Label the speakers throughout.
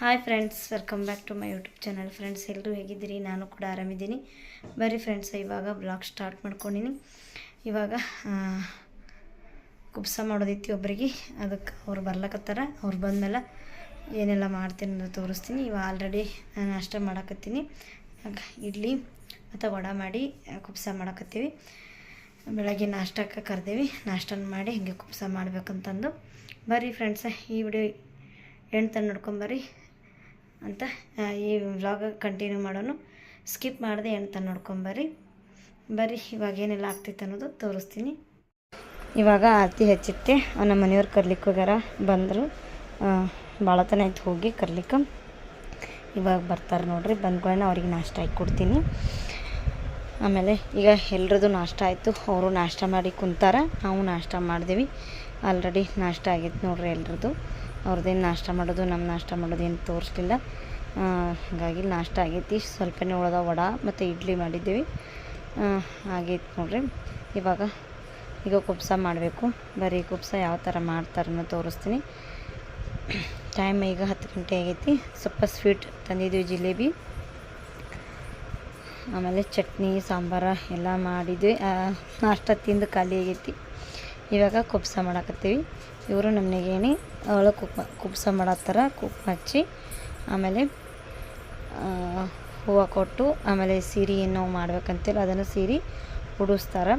Speaker 1: Hi friends welcome back to my YouTube channel friends ಎಲ್ಲರೂ ಹೇಗಿದ್ದೀರಿ? ನಾನು ಕೂಡ ಆರಾಮಿದ್ದೀನಿ. ಬರೀ ಫ್ರೆಂಡ್ಸ್ ಇವಾಗ ಬ್ಲಾಗ್ ಸ್ಟಾರ್ಟ್ ಮಾಡ್ಕೊಂಡಿನಿ. ಇವಾಗ ಕುಬ್ಸ ಮಾಡೋದಿತ್ತು ಒಬ್ಬರಿಗೆ ಅದಕ್ಕೆ ಅವ್ರು ಬರ್ಲಕತ್ತಾರ. ಅವ್ರು ಬಂದಮೇಲೆ ಏನೆಲ್ಲ ಮಾಡ್ತೀನಿ ಅಂತ ತೋರಿಸ್ತೀನಿ. ಇವಾಗ ಆಲ್ರೆಡಿ ನಾನು ನಾಷ್ಟ ಮಾಡಕತ್ತೀನಿ. ಇಡ್ಲಿ ಮತ್ತು ವಡ ಮಾಡಿ ಕುಬ್ಸ ಮಾಡಕತ್ತೀವಿ. ಬೆಳಗ್ಗೆ ನಾಷ್ಟಕ್ಕೆ ಕರೆದೇವಿ. ನಾಷ್ಟನ ಮಾಡಿ ಹಿಂಗೆ ಕುಬ್ಸ ಮಾಡಬೇಕಂತಂದು. ಬರ್ರಿ ಫ್ರೆಂಡ್ಸ ಈ ವಿಡಿಯೋ ಎಂಟು ತನಕ ನೋಡ್ಕೊಂಬರ್ರಿ ಅಂತ ಈ ವ್ಲಾಗ ಕಂಟಿನ್ಯೂ ಮಾಡೋನು. ಸ್ಕಿಪ್ ಮಾಡಿದೆ ಅಂತ ನೋಡ್ಕೊಂಬರ್ರಿ ಬರ್ರಿ. ಇವಾಗ ಏನೆಲ್ಲ ಆಗ್ತೈತೆ ಅನ್ನೋದು ತೋರಿಸ್ತೀನಿ. ಇವಾಗ ಆರತಿ ಹೆಚ್ಚಿತ್ತೆ ನಮ್ಮ ಮನೆಯವ್ರು ಕರ್ಲಿಕ್ಕೆ ಹೋಗ್ಯಾರ, ಬಂದರು. ಭಾಳ ತನ ಆಯ್ತು ಹೋಗಿ ಕರ್ಲಿಕ್ಕೆ ಇವಾಗ ಬರ್ತಾರೆ ನೋಡ್ರಿ ಬಂದ್ಕೊಳ್ಳೆ ಅವ್ರಿಗೆ ನಾಷ್ಟ ಹಾಕಿ ಕೊಡ್ತೀನಿ. ಆಮೇಲೆ ಈಗ ಎಲ್ರದ್ದು ನಾಷ್ಟ ಆಯಿತು, ಅವರು ನಾಷ್ಟ ಮಾಡಿ ಕುಂತಾರ, ನಾವು ನಾಷ್ಟ ಮಾಡಿದೀವಿ. ಆಲ್ರೆಡಿ ನಾಷ್ಟ ಆಗೈತೆ ನೋಡ್ರಿ ಎಲ್ರದ್ದು ಅವ್ರದ್ದೇನು ನಾಷ್ಟ ಮಾಡೋದು ನಮ್ಮ ನಾಷ್ಟ ಮಾಡೋದು ಏನು ತೋರಿಸ್ಲಿಲ್ಲ. ಹಾಗಾಗಿ ನಾಷ್ಟ ಆಗೈತಿ. ಸ್ವಲ್ಪನೇ ಉಳ್ದ ವಡ ಮತ್ತು ಇಡ್ಲಿ ಮಾಡಿದ್ದೀವಿ. ಆಗೈತೆ ನೋಡ್ರಿ. ಇವಾಗ ಈಗ ಕುಬ್ಸ ಮಾಡಬೇಕು. ಬರೀ ಕುಬ್ಸ ಯಾವ ಥರ ಮಾಡ್ತಾರನ್ನೋ ತೋರಿಸ್ತೀನಿ. ಟೈಮ್ ಈಗ ಹತ್ತು ಗಂಟೆ ಆಗೈತಿ. ಸ್ವಲ್ಪ ಸ್ವೀಟ್ ತಂದಿದ್ದೀವಿ ಜಿಲೇಬಿ. ಆಮೇಲೆ ಚಟ್ನಿ, ಸಾಂಬಾರ ಎಲ್ಲ ಮಾಡಿದ್ವಿ. ನಾಷ್ಟ ತಿಂದು ಖಾಲಿ ಆಗೈತಿ. ಇವಾಗ ಕುಬ್ಸ ಮಾಡಕತ್ತೀವಿ. ಇವರು ನಮ್ಮನೆಗೇನಿ ಅವಳು ಕುಪ್ಪ ಕುಬ್ಸ ಮಾಡತ್ತಾರ ಕುಕ್ ಹಚ್ಚಿ, ಆಮೇಲೆ ಹೂವು ಕೊಟ್ಟು, ಆಮೇಲೆ ಸೀರೆ ಏನು ಮಾಡ್ಬೇಕಂತೇಳಿ ಅದನ್ನು ಸೀರೆ ಉಡಿಸ್ತಾರೆ.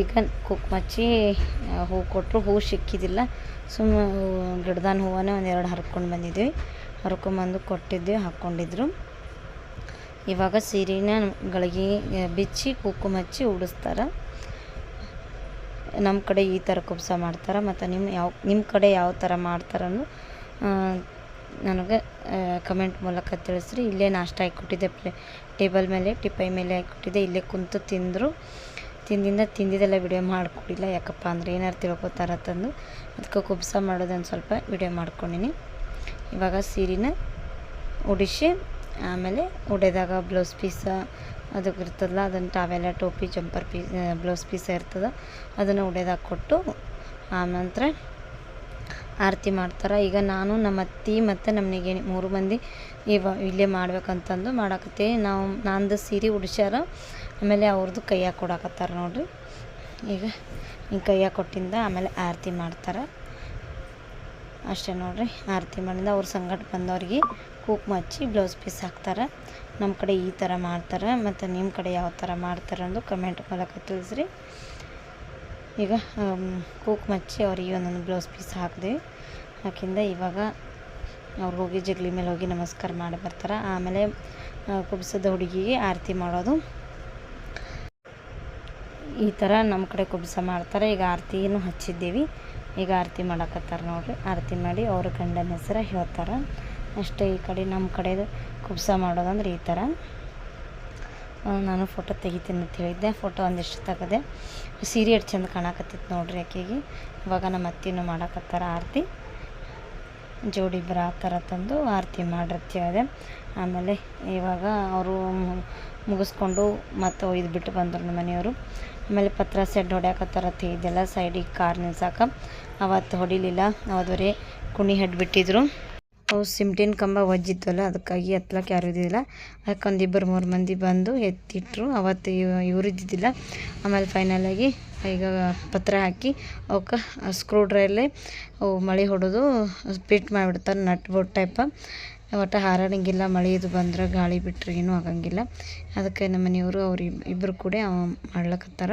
Speaker 1: ಈಗ ಕುಕ್ ಮಚ್ಚಿ ಹೂ ಕೊಟ್ಟರು ಹೂ ಸಿಕ್ಕಿದ್ದಿಲ್ಲ ಸುಮ್ಮನೆ ಗಿಡದಾನ ಹೂವನ್ನೇ ಒಂದೆರಡು ಹರ್ಕೊಂಡು ಬಂದಿದ್ವಿ. ಹರ್ಕೊಂಬಂದು ಕೊಟ್ಟಿದ್ವಿ ಹಾಕ್ಕೊಂಡಿದ್ರು ಇವಾಗ ಸೀರೆನ ಗಳಿಗೆ ಬಿಚ್ಚಿ ಕುಂಕುಮ ಮಚ್ಚಿ ಉಡಿಸ್ತಾರೆ. ನಮ್ಮ ಕಡೆ ಈ ಥರ ಕುಬ್ಸ ಮಾಡ್ತಾರೆ, ಮತ್ತು ನಿಮ್ಮ ಯಾವ ನಿಮ್ಮ ಕಡೆ ಯಾವ ಥರ ಮಾಡ್ತಾರನ್ನು ನನಗೆ ಕಮೆಂಟ್ ಮೂಲಕ ತಿಳಿಸ್ರಿ. ಇಲ್ಲೇ ನಾಷ್ಟ ಹಾಕಿಕೊಟ್ಟಿದ್ದೆ ಪ್ಲೇ, ಟೇಬಲ್ ಮೇಲೆ ಟಿಪೈ ಮೇಲೆ ಹಾಕಿಕೊಟ್ಟಿದ್ದೆ ಇಲ್ಲೇ ಕುಂತು ತಿಂದರು. ತಿಂದಿಂದ ತಿಂದಿದ್ದೆಲ್ಲ ವಿಡಿಯೋ ಮಾಡಿಕೊಡಿಲ್ಲ. ಯಾಕಪ್ಪ ಅಂದರೆ ಏನಾರು ತಿಳ್ಕೊತಾರತ್ತಂದು ಅದಕ್ಕೆ ಕುಬ್ಸ ಮಾಡೋದೊಂದು ಸ್ವಲ್ಪ ವಿಡಿಯೋ ಮಾಡ್ಕೊಂಡಿನಿ. ಇವಾಗ ಸೀರೆನ ಉಡಿಸಿ, ಆಮೇಲೆ ಉಡೆದಾಗ ಬ್ಲೌಸ್ ಪೀಸ ಅದಕ್ಕೆ ಇರ್ತದಲ್ಲ ಅದನ್ನು ಟಾವೆಲ್ಲ ಟೋಪಿ ಜಂಪರ್ ಪೀಸ್ ಬ್ಲೌಸ್ ಪೀಸ್ ಇರ್ತದೆ, ಅದನ್ನು ಉಡೆದಾಗ ಕೊಟ್ಟು ಆನಂತರ ಆರತಿ ಮಾಡ್ತಾರೆ. ಈಗ ನಾನು ನಮ್ಮ ಅತ್ತಿ ಮತ್ತು ನಮ್ಮ ನೆಗೆಣಿ ಮೂರು ಮಂದಿ ಇವ, ಇಲ್ಲೇ ಮಾಡ್ಬೇಕಂತಂದು ಮಾಡಾಕತ್ತೀವಿ. ನಾವು, ನಂದು ಸೀರೆ ಉಡ್ಸ್ಯಾರ, ಆಮೇಲೆ ಅವ್ರದ್ದು ಕೈಯಾಗ ಕೊಡಾಕತ್ತಾರ ನೋಡ್ರಿ. ಈಗ ಹಿಂಗೆ ಕೈಯಾಗ ಕೊಟ್ಟಿಂದ ಆಮೇಲೆ ಆರತಿ ಮಾಡ್ತಾರೆ. ಅಷ್ಟೇ ನೋಡ್ರಿ, ಆರತಿ ಮಾಡಿಂದ ಅವ್ರ ಸಂಗಟ ಬಂದವ್ರಿಗೆ ಕೂಕ್ ಮಚ್ಚಿ ಬ್ಲೌಸ್ ಪೀಸ್ ಹಾಕ್ತಾರೆ. ನಮ್ಮ ಕಡೆ ಈ ಥರ ಮಾಡ್ತಾರೆ ಮತ್ತು ನಿಮ್ಮ ಕಡೆ ಯಾವ ಥರ ಮಾಡ್ತಾರೆ ಅಂದು ಕಮೆಂಟ್ ಮೂಲಕ ತಿಳಿಸ್ರಿ. ಈಗ ಕೂಕ್ ಮಚ್ಚಿ ಅವ್ರಿಗೆ ಒಂದೊಂದು ಬ್ಲೌಸ್ ಪೀಸ್ ಹಾಕಿದ್ವಿ ಹಾಕಿಂದ ಇವಾಗ ಅವ್ರು ಹೋಗಿ ಜಗಲಿ ಮೇಲೆ ಹೋಗಿ ನಮಸ್ಕಾರ ಮಾಡಿ ಬರ್ತಾರೆ. ಆಮೇಲೆ ಕುಬ್ಸದ ಹುಡುಗಿಗೆ ಆರತಿ ಮಾಡೋದು. ಈ ಥರ ನಮ್ಮ ಕಡೆ ಕುಬ್ಸ ಮಾಡ್ತಾರೆ. ಈಗ ಆರತಿನೂ ಹಚ್ಚಿದ್ದೀವಿ. ಈಗ ಆರತಿ ಮಾಡಕತ್ತಾರೆ ನೋಡ್ರಿ. ಆರತಿ ಮಾಡಿ ಅವ್ರ ಗಂಡನ ಹೆಸರು ಹೇಳ್ತಾರೆ. ಅಷ್ಟೇ ಈ ಕಡೆ ನಮ್ಮ ಕಡೆದು ಕುಬ್ಸ ಮಾಡೋದಂದ್ರೆ ಈ ಥರ. ನಾನು ಫೋಟೋ ತೆಗಿತೀನಿ ಅಂತ ಹೇಳಿದ್ದೆ. ಫೋಟೋ ಒಂದಿಷ್ಟು ತೆಗೆದೆ ಸೀರೆ ಎಷ್ಟು ಚಂದ ಕಾಣಕತ್ತಿತ್ತು ನೋಡ್ರಿ ಆಕೆಗೆ ಇವಾಗ ನಮ್ಮ ಅತ್ತಿನೂ ಮಾಡಕತ್ತಾರ ಆರತಿ. ಜೋಡಿ ಬರ ಆ ಥರ ತಂದು ಆರತಿ ಮಾಡಿರ್ತೀವಿ ಆಮೇಲೆ ಇವಾಗ ಅವರು ಮುಗಿಸ್ಕೊಂಡು ಮತ್ತೆ ಒಯ್ದು ಬಿಟ್ಟು ಬಂದರು ನಮ್ಮ ಮನೆಯವರು. ಆಮೇಲೆ ಪತ್ರ ಸೆಡ್ ಹೊಡ್ಯಾಕತ್ತಾರತ್ತೆ ಇದೆಲ್ಲ ಸೈಡಿಗೆ ಕಾರ್ ನಿಲ್ಸಾಕ. ಅವತ್ತು ಹೊಡಿಲಿಲ್ಲ. ಅವಾದವರೇ ಕುಣಿ ಬಿಟ್ಟಿದ್ರು ಅವು ಸಿಮ್ಟಿನ ಕಂಬ ಒಜ್ಜಿತ್ತಲ್ಲ ಅದಕ್ಕಾಗಿ ಎತ್ತಲಕ್ಕೆ ಯಾರು ಇದ್ದಿದ್ದಿಲ್ಲ. ಅದಕ್ಕೆ ಒಂದು ಇಬ್ಬರು ಮೂರು ಮಂದಿ ಬಂದು ಎತ್ತಿಟ್ಟರು ಅವತ್ತು ಇವರು ಇದ್ದಿದ್ದಿಲ್ಲ. ಆಮೇಲೆ ಫೈನಲಾಗಿ ಈಗ ಪತ್ರ ಹಾಕಿ, ಅವಕ್ಕೆ ಸ್ಕ್ರೂ ಡ್ರೈಲೇ ಅವು ಮಳೆ ಹೊಡೆದು ಪಿಟ್ ಮಾಡಿಬಿಡ್ತಾರೆ ನಟ್ ಬೋಟ್ ಟೈಪ ಒಟ್ಟು ಹಾರಾಡಂಗಿಲ್ಲ ಮಳೆ ಇದು ಬಂದ್ರೆ ಗಾಳಿ ಬಿಟ್ಟರೆ ಏನೂ ಆಗಂಗಿಲ್ಲ. ಅದಕ್ಕೆ ನಮ್ಮ ಮನೆಯವರು ಅವ್ರು ಇಬ್- ಇಬ್ಬರು ಕೂಡ ಮಾಡ್ಲಕತ್ತಾರ.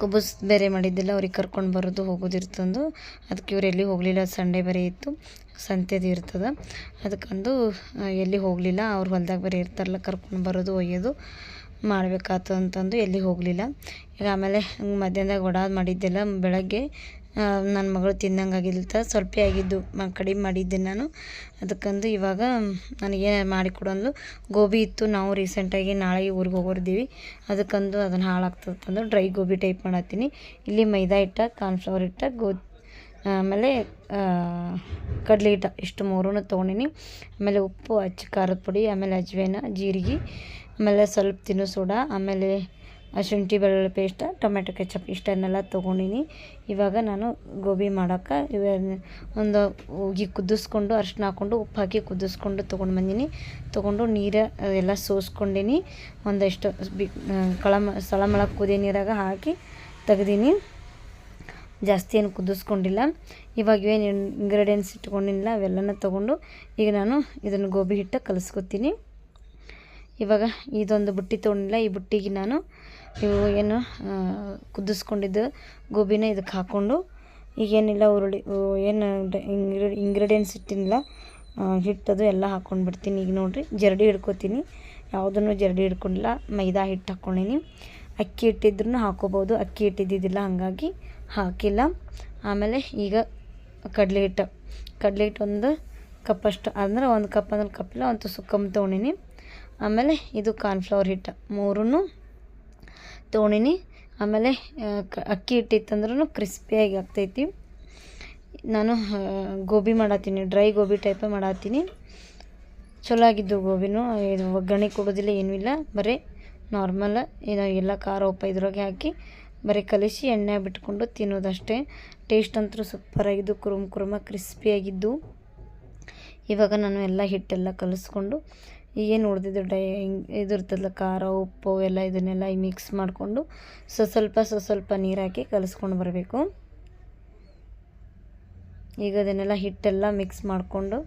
Speaker 1: ಕುಬುಸ್ ಬೇರೆ ಮಾಡಿದ್ದಿಲ್ಲ ಅವ್ರಿಗೆ ಕರ್ಕೊಂಡು ಬರೋದು ಹೋಗೋದಿರ್ತಂದು. ಅದಕ್ಕೆ ಇವ್ರು ಎಲ್ಲಿ ಹೋಗಲಿಲ್ಲ, ಸಂಡೇ ಬೇರೆ ಇತ್ತು, ಸಂತೆದು ಇರ್ತದೆ. ಅದಕ್ಕಂದು ಎಲ್ಲಿ ಹೋಗಲಿಲ್ಲ, ಅವ್ರು ಹೊಲ್ದಾಗ ಬೇರೆ ಇರ್ತಾರಲ್ಲ, ಕರ್ಕೊಂಡು ಬರೋದು, ಒಯ್ಯೋದು ಮಾಡಬೇಕಾತು ಅಂತಂದು ಎಲ್ಲಿ ಹೋಗಲಿಲ್ಲ. ಈಗ ಆಮೇಲೆ ಮಧ್ಯಾಹ್ನದಾಗ ಒಡಾದು ಮಾಡಿದ್ದೆಲ್ಲ ಬೆಳಗ್ಗೆ ನನ್ನ ಮಗಳು ತಿನ್ನಂಗೆ ಆಗಿಲ್ತ. ಸ್ವಲ್ಪ ಆಗಿದ್ದು ಕಡಿಮೆ ಮಾಡಿದ್ದೆ ನಾನು. ಅದಕ್ಕಂದು ಇವಾಗ ನನಗೆ ಮಾಡಿಕೊಡಂದು ಗೋಬಿ ಇತ್ತು. ನಾವು ರೀಸೆಂಟಾಗಿ ನಾಳೆ ಊರಿಗೆ ಹೋಗೋರಿದ್ದೀವಿ ಅದಕ್ಕಂದು ಅದನ್ನು ಹಾಳಾಗ್ತದಂದು ಡ್ರೈ ಗೋಬಿ ಟೈಪ್ ಮಾಡತ್ತೀನಿ. ಇಲ್ಲಿ ಮೈದಾ ಹಿಟ್ಟ ಕಾರ್ನ್ಫ್ಲವರ್ ಹಿಟ್ಟ, ಗೋ, ಆಮೇಲೆ ಕಡಲೆ ಹಿಟ್ಟ. ಇಷ್ಟು ಮೂರೂ ತೊಗೊಂಡಿನಿ. ಆಮೇಲೆ ಉಪ್ಪು, ಅಚ್ಚ, ಖಾರದ ಪುಡಿ, ಆಮೇಲೆ ಅಜ್ವೇನ, ಜೀರಿಗೆ, ಆಮೇಲೆ ಸ್ವಲ್ಪ ತಿನ್ನು ಸೋಡಾ, ಆಮೇಲೆ ಶುಂಠಿ ಬೆಳ್ಳುಳ್ಳಿ ಪೇಸ್ಟ್, ಟೊಮೆಟೊ ಕೆಚಪ್ ಇಷ್ಟನ್ನೆಲ್ಲ ತೊಗೊಂಡಿನಿ. ಇವಾಗ ನಾನು ಗೋಬಿ ಮಾಡೋಕ್ಕೆ ಇವ ಒಂದು ಹೋಗಿ ಕುದಿಸ್ಕೊಂಡು ಅರ್ಶಿನ ಹಾಕ್ಕೊಂಡು ಉಪ್ಪು ಹಾಕಿ ಕುದಿಸ್ಕೊಂಡು ತೊಗೊಂಡು ಬಂದೀನಿ. ತೊಗೊಂಡು ನೀರು ಎಲ್ಲ ಸೋಸ್ಕೊಂಡಿನಿ. ಒಂದಷ್ಟು ಬಿ ಕಳಮ ಸಳಮಳ ಕುದಿ ನೀರಾಗ ಹಾಕಿ ತೆಗ್ದೀನಿ. ಜಾಸ್ತಿ ಏನು ಕುದಿಸ್ಕೊಂಡಿಲ್ಲ. ಇವಾಗ ಏನು ಇಂಗ್ರೀಡಿಯೆಂಟ್ಸ್ ಇಟ್ಕೊಂಡಿಲ್ಲ ಅವೆಲ್ಲನೂ ತೊಗೊಂಡು ಈಗ ನಾನು ಇದನ್ನು ಗೋಬಿ ಹಿಟ್ಟು ಕಲಿಸ್ಕೊತೀನಿ. ಇವಾಗ ಇದೊಂದು ಬುಟ್ಟಿ ತೊಗೊಂಡಿಲ್ಲ, ಈ ಬುಟ್ಟಿಗೆ ನಾನು ಇವು ಏನು ಕುದಿಸ್ಕೊಂಡಿದ್ದು ಗೋಬಿನ ಇದಕ್ಕೆ ಹಾಕ್ಕೊಂಡು, ಈಗೇನಿಲ್ಲ ಉರುಳಿ ಏನು ಇಂಗ್ರೀಡಿಯೆಂಟ್ಸ್ ಇಟ್ಟಿನಿಲ್ಲ ಹಿಟ್ಟು ಹಿಟ್ಟದು ಎಲ್ಲ ಹಾಕ್ಕೊಂಡು ಬಿಡ್ತೀನಿ. ಈಗ ನೋಡಿರಿ, ಜರಡಿ ಹಿಡ್ಕೊತೀನಿ. ಯಾವುದನ್ನು ಜರಡಿ ಹಿಡ್ಕೊಂಡಿಲ್ಲ, ಮೈದಾ ಹಿಟ್ಟು ಹಾಕ್ಕೊಂಡೀನಿ. ಅಕ್ಕಿ ಹಿಟ್ಟಿದ್ರೂ ಹಾಕೋಬೋದು. ಅಕ್ಕಿ ಹಿಟ್ಟಿದ್ದಿದ್ದಿಲ್ಲ, ಹಾಗಾಗಿ ಹಾಕಿಲ್ಲ. ಆಮೇಲೆ ಈಗ ಕಡಲೆ ಹಿಟ್ಟು. ಕಡಲೆ ಹಿಟ್ಟು ಒಂದು ಕಪ್ಪಷ್ಟು ಅಂದ್ರೆ ಒಂದು ಕಪ್ ಅಂದ್ರೆ ಕಪ್ಪಿಲ್ಲ ಒಂದು ಸುಕ್ಕಮ್ ತೊಗೊಂಡಿನಿ. ಆಮೇಲೆ ಇದು ಕಾರ್ನ್ಫ್ಲವರ್ ಹಿಟ್ಟು. ಮೂರೂ ತೊಗೊಂಡಿನಿ ಆಮೇಲೆ ಅಕ್ಕಿ ಹಿಟ್ಟಿತ್ತಂದ್ರೂ ಕ್ರಿಸ್ಪಿಯಾಗಿ ಆಗ್ತೈತಿ. ನಾನು ಗೋಬಿ ಮಾಡತ್ತೀನಿ ಡ್ರೈ ಗೋಬಿ ಟೈಪೇ ಮಾಡತ್ತೀನಿ ಚಲೋ ಆಗಿದ್ದು ಗೋಬಿನೂ. ಇದು ಒಗ್ಗರಣೆ ಕೊಡೋದಿಲ್ಲ, ಏನೂ ಇಲ್ಲ. ಬರೀ ನಾರ್ಮಲ್ ಏನೋ ಎಲ್ಲ ಖಾರ ಉಪ್ಪ ಇದ್ರೊಳಗೆ ಹಾಕಿ, ಬರೀ ಕಲಿಸಿ ಎಣ್ಣೆ ಬಿಟ್ಕೊಂಡು ತಿನ್ನೋದಷ್ಟೇ. ಟೇಸ್ಟ್ ಅಂತೂ ಸೂಪರಾಗಿದ್ದು ಕುರುಮ್ ಕುರುಮ ಕ್ರಿಸ್ಪಿಯಾಗಿದ್ದು ಇವಾಗ ನಾನು ಎಲ್ಲ ಹಿಟ್ಟೆಲ್ಲ ಕಲಿಸ್ಕೊಂಡು ಈಗೇನು ಉಳಿದಿದ್ದು ಡೈ ಇದು ಇರ್ತದಲ್ಲ ಖಾರ, ಉಪ್ಪು ಎಲ್ಲ ಇದನ್ನೆಲ್ಲ ಮಿಕ್ಸ್ ಮಾಡಿಕೊಂಡು ಸ್ವಸ್ವಲ್ಪ ಸ್ವಲ್ಪ ಸೊ ಸ್ವಲ್ಪ ನೀರು ಹಾಕಿ ಕಲಿಸ್ಕೊಂಡು ಬರಬೇಕು. ಈಗ ಅದನ್ನೆಲ್ಲ ಹಿಟ್ಟೆಲ್ಲ ಮಿಕ್ಸ್ ಮಾಡಿಕೊಂಡು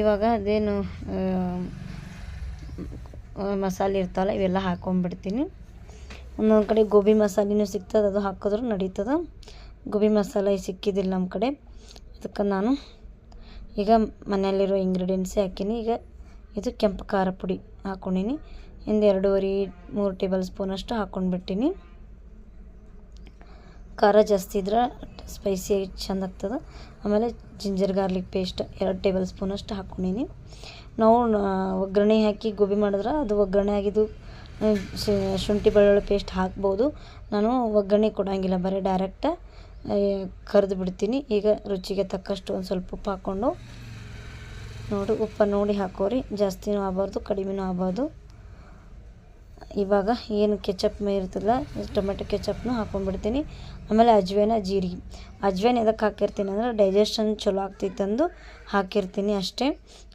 Speaker 1: ಇವಾಗ ಅದೇನು ಮಸಾಲೆ ಇರ್ತಾವಲ್ಲ ಇವೆಲ್ಲ ಹಾಕೊಂಡ್ಬಿಡ್ತೀನಿ. ಒಂದೊಂದು ಕಡೆ ಗೋಬಿ ಮಸಾಲೆನೂ ಸಿಗ್ತದೆ, ಅದು ಹಾಕಿದ್ರೂ ನಡೀತದೆ. ಗೋಬಿ ಮಸಾಲೆ ಸಿಕ್ಕಿದ್ದಿಲ್ಲ ನಮ್ಮ ಕಡೆ. ಅದಕ್ಕೆ ನಾನು ಈಗ ಮನೆಯಲ್ಲಿರೋ ಇಂಗ್ರೀಡಿಯೆಂಟ್ಸೇ ಹಾಕೀನಿ. ಈಗ ಇದು ಕೆಂಪು ಖಾರ ಪುಡಿ ಹಾಕ್ಕೊಂಡೀನಿ ಇಂದು ಎರಡೂವರೆ, ಮೂರು ಟೇಬಲ್ ಸ್ಪೂನಷ್ಟು ಹಾಕ್ಕೊಂಡ್ಬಿಟ್ಟೀನಿ ಖಾರ ಜಾಸ್ತಿ ಇದ್ರೆ ಸ್ಪೈಸಿಯಾಗಿ ಚೆಂದ ಆಗ್ತದೆ. ಆಮೇಲೆ ಜಿಂಜರ್ ಗಾರ್ಲಿಕ್ ಪೇಸ್ಟ್ ಎರಡು ಟೇಬಲ್ ಸ್ಪೂನಷ್ಟು ಹಾಕ್ಕೊಂಡೀನಿ ನಾವು ಒಗ್ಗರಣೆ ಹಾಕಿ ಗೋಬಿ ಮಾಡಿದ್ರೆ ಅದು ಒಗ್ಗರಣೆ ಆಗಿದ್ದು ಶುಂಠಿ ಬೆಳ್ಳುಳ್ಳಿ ಪೇಸ್ಟ್ ಹಾಕ್ಬೋದು. ನಾನು ಒಗ್ಗರಣೆ ಕೊಡೋಂಗಿಲ್ಲ, ಬರೀ ಡೈರೆಕ್ಟ ಕರೆದು ಬಿಡ್ತೀನಿ. ಈಗ ರುಚಿಗೆ ತಕ್ಕಷ್ಟು ಒಂದು ಸ್ವಲ್ಪ ಉಪ್ಪು ಹಾಕ್ಕೊಂಡು ನೋಡಿ ಉಪ್ಪು ನೋಡಿ ಹಾಕೋರಿ. ಜಾಸ್ತಿನೂ ಆಗಬಾರ್ದು, ಕಡಿಮೆನೂ ಆಗಬಾರ್ದು. ಇವಾಗ ಏನು ಕೆಚಪ್ ಇರ್ತದಲ್ಲ ಟೊಮೆಟೊ ಕೆಚಪ್ನು ಹಾಕೊಂಡ್ಬಿಡ್ತೀನಿ. ಆಮೇಲೆ ಅಜ್ವೇನ ಜೀರಿಗೆ ಅಜ್ವೇನ ಎದಕ್ಕೆ ಹಾಕಿರ್ತೀನಿ ಅಂದ್ರೆ ಡೈಜೆಷನ್ ಚಲೋ ಆಗ್ತೈತಂದು ಹಾಕಿರ್ತೀನಿ ಅಷ್ಟೇ.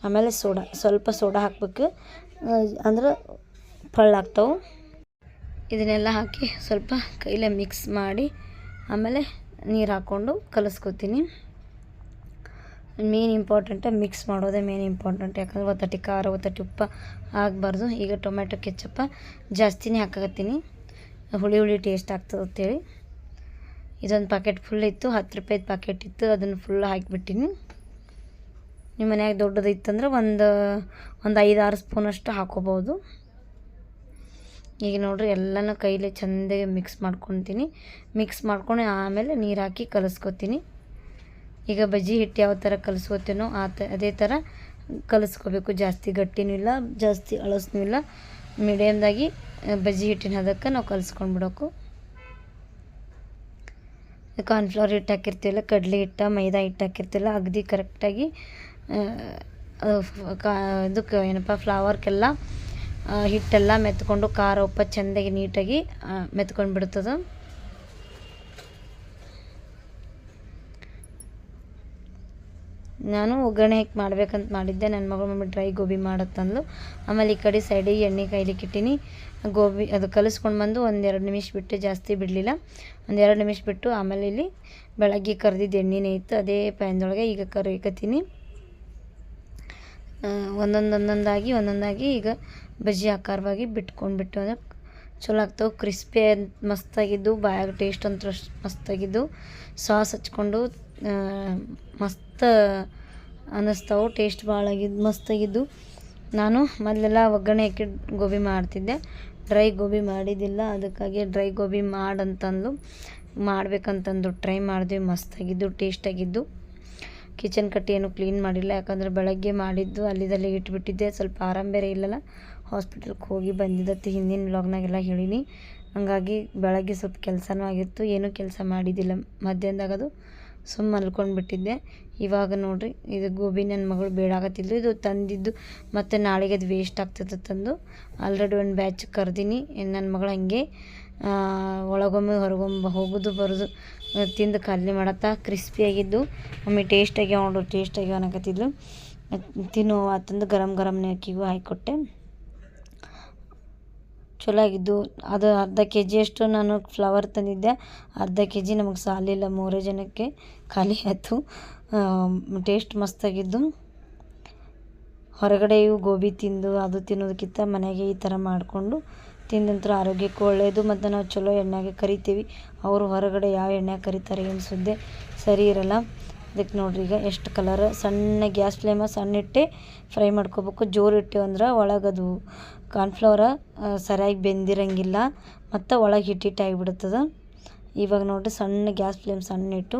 Speaker 1: ಆಮೇಲೆ ಸೋಡಾ, ಸ್ವಲ್ಪ ಸೋಡಾ ಹಾಕ್ಬೇಕು. ಅಂದ್ರೆ ಪಳ್ಳಾಗ್ತಾವೆ ಇದನ್ನೆಲ್ಲ ಹಾಕಿ ಸ್ವಲ್ಪ ಕೈಲೇ ಮಿಕ್ಸ್ ಮಾಡಿ ಆಮೇಲೆ ನೀರು ಹಾಕ್ಕೊಂಡು ಕಲಿಸ್ಕೊತೀನಿ. ಮೇನ್ ಇಂಪಾರ್ಟೆಂಟ್ ಮಿಕ್ಸ್ ಮಾಡೋದೇ ಮೇನ್ ಇಂಪಾರ್ಟೆಂಟ್ ಯಾಕಂದ್ರೆ ಒತ್ತಟಿ ಖಾರ ಒತ್ತಟಿ ಉಪ್ಪು ಆಗಬಾರ್ದು. ಈಗ ಟೊಮೆಟೊ ಕೆಚ್ಚಪ್ಪ ಜಾಸ್ತಿನೇ ಹಾಕಕತ್ತೀನಿ. ಹುಳಿ ಹುಳಿ ಟೇಸ್ಟ್ ಆಗ್ತದೆ ಅಂತೇಳಿ. ಇದೊಂದು ಪ್ಯಾಕೆಟ್ ಫುಲ್ ಇತ್ತು, ಹತ್ತು ರೂಪಾಯಿದು ಪ್ಯಾಕೆಟ್ ಇತ್ತು. ಅದನ್ನು ಫುಲ್ ಹಾಕಿಬಿಟ್ಟಿನಿ. ನಿಮ್ಮ ಮನ್ಯಾಗ ದೊಡ್ಡದು ಇತ್ತಂದ್ರೆ ಒಂದು ಒಂದು ಐದಾರು ಸ್ಪೂನಷ್ಟು ಹಾಕೋಬೋದು ಈಗ ನೋಡ್ರಿ ಎಲ್ಲನೂ ಕೈಲೇ ಚೆಂದಾಗಿ ಮಿಕ್ಸ್ ಮಾಡ್ಕೊತೀನಿ. ಮಿಕ್ಸ್ ಮಾಡ್ಕೊಂಡು ಆಮೇಲೆ ನೀರು ಹಾಕಿ ಕಲಿಸ್ಕೊತೀನಿ. ಈಗ ಬಜ್ಜಿ ಹಿಟ್ಟು ಯಾವ ಥರ ಕಲಿಸ್ಕೋತೀನೋ ಆ ಥರ ಅದೇ ಥರ ಕಲಿಸ್ಕೋಬೇಕು. ಜಾಸ್ತಿ ಗಟ್ಟಿನೂ ಇಲ್ಲ, ಜಾಸ್ತಿ ಅಳಸ್ನೂ ಇಲ್ಲ. ಮೀಡಿಯಮ್ದಾಗಿ ಬಜ್ಜಿ ಹಿಟ್ಟಿನ ಹದಕ್ಕೆ ನಾವು ಕಲಿಸ್ಕೊಂಡು ಬಿಡೋಕು. ಕಾರ್ನ್ಫ್ಲವರ್ ಹಿಟ್ಟು ಹಾಕಿರ್ತೀವಲ್ಲ, ಕಡಲೆ ಹಿಟ್ಟ, ಮೈದಾ ಹಿಟ್ಟು ಹಾಕಿರ್ತೀವಲ್ಲ, ಅಗದಿ ಕರೆಕ್ಟಾಗಿ ಇದಕ್ಕೆ ಏನಪ್ಪ ಫ್ಲವರ್ಗೆಲ್ಲ ಹಿಟ್ಟೆಲ್ಲ ಮೆತ್ಕೊಂಡು ಖಾರ ಉಪ್ಪು ಚೆಂದಾಗಿ ನೀಟಾಗಿ ಮೆತ್ಕೊಂಡು ಬಿಡ್ತದೆ ನಾನು ಒಗ್ಗರಣೆ ಹಾಕಿ ಮಾಡ್ಬೇಕಂತ ಮಾಡಿದ್ದೆ. ನನ್ನ ಮಗಳು ಮಮ್ಮಿ ಡ್ರೈ ಗೋಬಿ ಮಾಡತ್ತಂದ್ಲು ಆಮೇಲೆ ಈ ಕಡೆ ಸೈಡಿಗೆ ಎಣ್ಣೆ ಕಾಯ್ಲಿಕ್ಕೆ ಇಟ್ಟಿನಿ. ಗೋಬಿ, ಅದು ಕಲಿಸ್ಕೊಂಡು ಬಂದು ಒಂದೆರಡು ನಿಮಿಷ ಬಿಟ್ಟು ಜಾಸ್ತಿ ಬಿಡಲಿಲ್ಲ. ಒಂದೆರಡು ನಿಮಿಷ ಬಿಟ್ಟು ಆಮೇಲೆ ಇಲ್ಲಿ ಬೆಳಗ್ಗೆ ಕರೆದಿದ್ದು ಎಣ್ಣೆನೇ ಇತ್ತು. ಅದೇ ಪ್ಯಾನ್ದೊಳಗೆ ಈಗ ಕರಿಕತ್ತೀನಿ ಒಂದೊಂದು ಒಂದೊಂದಾಗಿ ಒಂದೊಂದಾಗಿ ಈಗ ಬಜ್ಜಿ ಆಕಾರವಾಗಿ ಬಿಟ್ಕೊಂಡ್ಬಿಟ್ಟು ಅಂದ್ರೆ ಚಲೋ ಆಗ್ತಾವೆ. ಕ್ರಿಸ್ಪಿ ಮಸ್ತಾಗಿದ್ದು, ಬಾಯಾಗ ಟೇಸ್ಟ್ ಅಂತೂ ಮಸ್ತಾಗಿದ್ದು, ಸಾಸ್ ಹಚ್ಕೊಂಡು ಮಸ್ತ ಮಸ್ತ್ ಅನ್ನಿಸ್ತಾವೆ ಟೇಸ್ಟ್ ಭಾಳ ಆಗಿದ್ದು ಮಸ್ತಾಗಿದ್ದು. ನಾನು ಮೊದಲೆಲ್ಲ ಒಗ್ಗರಣೆ ಹಾಕಿ ಗೋಬಿ ಮಾಡ್ತಿದ್ದೆ. ಡ್ರೈ ಗೋಬಿ ಮಾಡಿದ್ದಿಲ್ಲ, ಅದಕ್ಕಾಗಿ ಡ್ರೈ ಗೋಬಿ ಮಾಡಂತಂದು ಮಾಡಬೇಕಂತಂದು ಟ್ರೈ ಮಾಡಿದ್ವಿ ಮಸ್ತಾಗಿದ್ದು ಟೇಸ್ಟಾಗಿದ್ದು ಕಿಚನ್ ಕಟ್ಟಿಯನ್ನು ಕ್ಲೀನ್ ಮಾಡಿಲ್ಲ ಯಾಕಂದ್ರೆ ಬೆಳಗ್ಗೆ ಮಾಡಿದ್ದು ಅಲ್ಲಿದಲ್ಲಿ ಇಟ್ಬಿಟ್ಟಿದ್ದೆ. ಸ್ವಲ್ಪ ಆರಾಮ ಬೇರೆ ಇಲ್ಲಲ್ಲ. ಹಾಸ್ಪಿಟಲ್ಗೆ ಹೋಗಿ ಬಂದಿದ್ದತ್ತು ಹಿಂದಿನ ವ್ಲಾಗ್ನಾಗೆಲ್ಲ ಹೇಳೀನಿ. ಹಂಗಾಗಿ ಬೆಳಗ್ಗೆ ಸ್ವಲ್ಪ ಕೆಲಸನೂ ಆಗಿತ್ತು. ಏನೂ ಕೆಲಸ ಮಾಡಿದ್ದಿಲ್ಲ. ಮಧ್ಯಾಹ್ನದಾಗ ಅದು ಸುಮ್ಮ ಮಲ್ಕೊಂಡು ಬಿಟ್ಟಿದ್ದೆ ಇವಾಗ ನೋಡ್ರಿ, ಇದು ಗೋಬಿ ನನ್ನ ಮಗಳು ಬೇಡಾಗತ್ತಿದ್ದು ಇದು ತಂದಿದ್ದು ಮತ್ತು ನಾಳೆಗೆ ಅದು ವೇಸ್ಟ್ ಆಗ್ತದೆ ತಂದು. ಆಲ್ರೆಡಿ ಒಂದು ಬ್ಯಾಚ್ ಕರ್ದೀನಿ. ನನ್ನ ಮಗಳು ಹಂಗೆ ಒಳಗೊಮ್ಮೆ ಹೊರಗೊಮ್ಮೆ ಹೋಗೋದು ಬರೋದು. ತಿಂದು ಖಾಲಿ ಮಾಡತ್ತಾ ಕ್ರಿಸ್ಪಿಯಾಗಿದ್ದು ಮಮ್ಮಿ ಟೇಸ್ಟಾಗಿ ನೋಡು ಟೇಸ್ಟ್ ಆಗ್ಯಾವ ಅನ್ನಕತ್ತಿದ್ಲು. ತಿನ್ನು ಆತಂದು ಗರಂ ಗರಂ ಅಕ್ಕಿಗೂ ಹಾಕಿಕೊಟ್ಟೆ ಚಲೋ ಆಗಿದ್ದು, ಅದು ಅರ್ಧ ಕೆ ಜಿಯಷ್ಟು ನಾನು ಫ್ಲವರ್ ತಂದಿದ್ದೆ. ಅರ್ಧ ಕೆ ಜಿ ನಮಗೆ ಸಾಲಿಲ್ಲ, ಮೂರೇ ಜನಕ್ಕೆ ಖಾಲಿ ಆಯಿತು. ಟೇಸ್ಟ್ ಮಸ್ತಾಗಿದ್ದು ಹೊರಗಡೆ ಇವು ಗೋಬಿ ತಿಂದು, ಅದು ತಿನ್ನೋದಕ್ಕಿಂತ ಮನೆಗೆ ಈ ಥರ ಮಾಡಿಕೊಂಡು ತಿಂದಂತ್ರ ಆರೋಗ್ಯಕ್ಕೂ ಒಳ್ಳೆಯದು. ಮತ್ತು ನಾವು ಚಲೋ ಎಣ್ಣೆಗೆ ಕರಿತೀವಿ. ಅವರು ಹೊರಗಡೆ ಯಾವ ಎಣ್ಣೆ ಕರಿತಾರೆ ಏನು ಸುದ್ದಿ ಸರಿ ಇರಲ್ಲ. ಅದಕ್ಕೆ ನೋಡ್ರಿ ಈಗ ಎಷ್ಟು ಕಲರ್ ಸಣ್ಣ ಗ್ಯಾಸ್ ಫ್ಲೇಮ, ಸಣ್ಣ ಇಟ್ಟೆ ಫ್ರೈ ಮಾಡ್ಕೋಬೇಕು. ಜೋರು ಇಟ್ಟೆ ಅಂದ್ರೆ ಒಳಗದು ಕಾರ್ನ್ಫ್ಲವರ ಸರಿಯಾಗಿ ಬೆಂದಿರಂಗಿಲ್ಲ. ಮತ್ತು ಒಳಗೆ ಹಿಟ್ಟಿಟ್ಟು ಆಗಿಬಿಡ್ತದೆ. ಇವಾಗ ನೋಡ್ರಿ ಸಣ್ಣ ಗ್ಯಾಸ್ ಫ್ಲೇಮ್, ಸಣ್ಣ ಇಟ್ಟು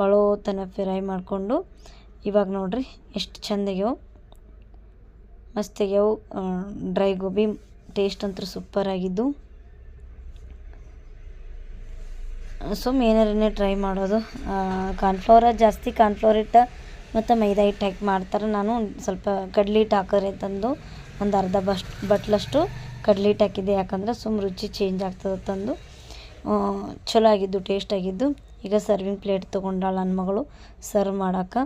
Speaker 1: ಬಳೋ ತನ ಫ್ರೈ ಮಾಡಿಕೊಂಡು ಇವಾಗ ನೋಡ್ರಿ ಎಷ್ಟು ಚಂದ ಮಸ್ತಾಗ್ಯವು ಡ್ರೈ ಗೋಬಿ ಟೇಸ್ಟ್ ಅಂತೂ ಸೂಪರ್ ಆಗಿದ್ದು ಸುಮ್ಮ ಏನಾರೇ ಟ್ರೈ ಮಾಡೋದು. ಕಾರ್ನ್ಫ್ಲವರ ಜಾಸ್ತಿ ಕಾರ್ನ್ಫ್ಲವರ್ ಹಿಟ್ಟು ಮತ್ತು ಮೈದಾ ಹಿಟ್ಟು ಹಾಕಿ ಮಾಡ್ತಾರೆ. ನಾನು ಸ್ವಲ್ಪ ಕಡ್ಲಿ ಹಿಟ್ಟು ಹಾಕೋರೆ ತಂದು. ಒಂದು ಅರ್ಧ ಬಸ್, ಬಟ್ಲಷ್ಟು ಕಡ್ಲಿ ಹಿಟ್ಟು ಹಾಕಿದ್ದೆ. ಯಾಕಂದ್ರೆ ಸುಮ್ ರುಚಿ ಚೇಂಜ್ ಆಗ್ತದೆ ತಂದು. ಚಲೋ ಆಗಿದ್ದು ಟೇಸ್ಟ್ ಆಗಿದ್ದು. ಈಗ ಸರ್ವಿಂಗ್ ಪ್ಲೇಟ್ ತೊಗೊಂಡಾಳ ನನ್ನ ಮಗಳು. ಸರ್ವ್ ಮಾಡೋಕೆ.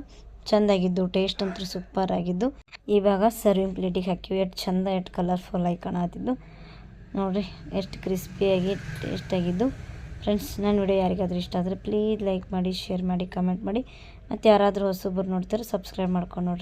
Speaker 1: ಚೆಂದಾಗಿದ್ದು ಟೇಸ್ಟ್ ಅಂತೂ ಸೂಪರ್ ಆಗಿದ್ದು. ಇವಾಗ ಸರ್ವಿಂಗ್ ಪ್ಲೇಟಿಗೆ ಹಾಕಿವಿ. ಎಷ್ಟು ಚಂದ, ಎಷ್ಟು ಕಲರ್ಫುಲ್ ಆಗಿ ಕಾಣತ್ತಿದ್ದು ನೋಡಿರಿ, ಎಷ್ಟು ಕ್ರಿಸ್ಪಿಯಾಗಿ ಟೇಸ್ಟ್ ಆಗಿದ್ದು. ಫ್ರೆಂಡ್ಸ್ ನನ್ನ ವಿಡಿಯೋ ಯಾರಿಗಾದರೂ ಇಷ್ಟ ಆದರೆ ಪ್ಲೀಸ್ ಲೈಕ್ ಮಾಡಿ ಶೇರ್ ಮಾಡಿ ಕಮೆಂಟ್ ಮಾಡಿ. ಮತ್ತು ಯಾರಾದರೂ ಹೊಸೊಬ್ಬರು ನೋಡ್ತಾರೆ ಸಬ್ಸ್ಕ್ರೈಬ್ ಮಾಡ್ಕೊಂಡು ನೋಡ್ರಿ.